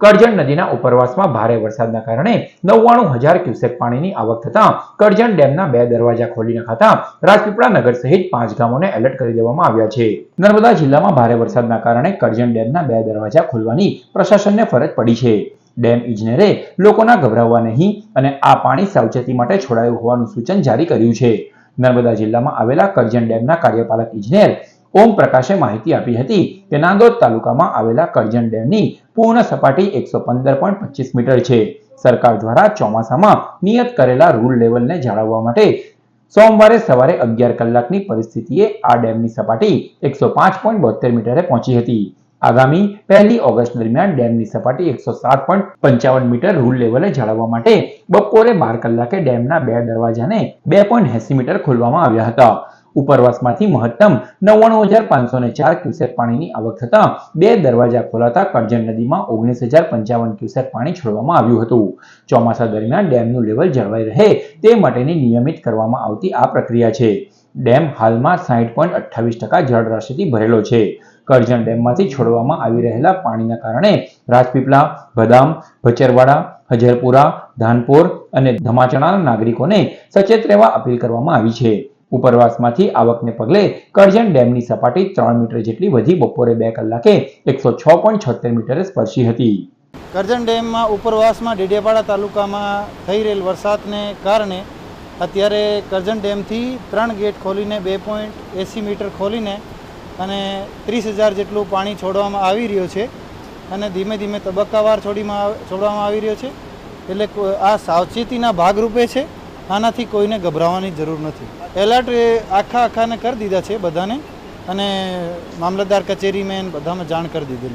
કરજણ નદીના ઉપરવાસમાં ભારે વરસાદના કારણે નવ્વાણું હજાર ક્યુસેક પાણીની આવક થતાં કરજણ ડેમના બે દરવાજા ખોલી નખાતા રાજપીપળા નગર સહિત પાંચ ગામોને એલર્ટ કરી દેવામાં આવ્યા છે. નર્મદા જિલ્લામાં ભારે વરસાદના કારણે કરજણ ડેમના બે દરવાજા ખોલવાની પ્રશાસનને ફરજ પડી છે. ડેમ ઇજનેરે લોકોના ગભરાવવા નહીં અને આ પાણી સાવચેતી માટે છોડાયું હોવાનું સૂચન જારી કર્યું છે. નર્મદા જિલ્લામાં આવેલા કરજણ ડેમના કાર્યપાલક ઇજનેર ઓમ પ્રકાશે માહિતી આપી હતી કે નાંદોદ તાલુકામાં આવેલા કરજણ ડેમની પૂર્ણ સપાટી એકસો પંદર પોઈન્ટ પચીસ મીટર છે. સરકાર દ્વારા ચોમાસામાં નિયત કરેલા રૂલ લેવલને જાળવવા માટે સોમવારે સવારે અગિયાર કલાકની પરિસ્થિતિએ આ ડેમની સપાટી એકસો પાંચ પોઈન્ટ બોતેર મીટરે પહોંચી હતી. આગામી પહેલી ઓગસ્ટ દરમિયાન ડેમની સપાટી એકસો સાત પોઈન્ટ પંચાવન મીટર રૂલ લેવલે જાળવવા માટે બપોરે બાર કલાકે ડેમના બે દરવાજાને બે પોઈન્ટ એસી મીટર ખોલવામાં આવ્યા હતા. ઉપરવાસમાંથી મહત્તમ નવ્વાણું હજાર પાંચસો ને ચાર ક્યુસેક પાણીની આવક થતાં બે દરવાજા ખોલાતા કરજણ નદીમાં ઓગણીસ હજાર પંચાવન ક્યુસેક પાણી છોડવામાં આવ્યું હતું. ચોમાસા દરમિયાન ડેમનું લેવલ જળવાઈ રહે તે માટેની નિયમિત કરવામાં આવતી આ પ્રક્રિયા છે. ડેમ હાલમાં સાહીઠ પોઈન્ટ અઠ્ઠાવીસ ટકા જળરાશિથી ભરેલો છે. કરજણ ડેમમાંથી છોડવામાં આવી રહેલા પાણીના કારણે રાજપીપળા, બદામ, ભચરવાડા, હજરપુરા, ધાનપુર અને ધમાચણાના નાગરિકોને સચેત રહેવા અપીલ કરવામાં આવી છે. ઉપરવાસમાંથી આવકને પગલે કરજણ ડેમની સપાટી ત્રણ મીટર જેટલી વધી બપોરે બે કલાકે એકસો છ પોઈન્ટ છોતેર મીટરે સ્પર્શી હતી. કરજણ ડેમમાં ઉપરવાસમાં ડેડિયાપાડા તાલુકામાં થઈ રહેલ વરસાદને કારણે અત્યારે કરજણ ડેમથી ત્રણ ગેટ ખોલીને બે પોઈન્ટ એંસી મીટર ખોલીને અને ત્રીસ હજાર જેટલું પાણી છોડવામાં આવી રહ્યું છે અને ધીમે ધીમે તબક્કાવાર છોડીમાં છોડવામાં આવી રહ્યો છે. એટલે આ સાવચેતીના ભાગરૂપે છે આનાથી કોઈને ગભરાવાની જરૂર નથી. એલર્ટ એ આખા આખાને કરી દીધા છે બધાને અને મામલતદાર કચેરીમાં બધામાં જાણ કરી દીધેલી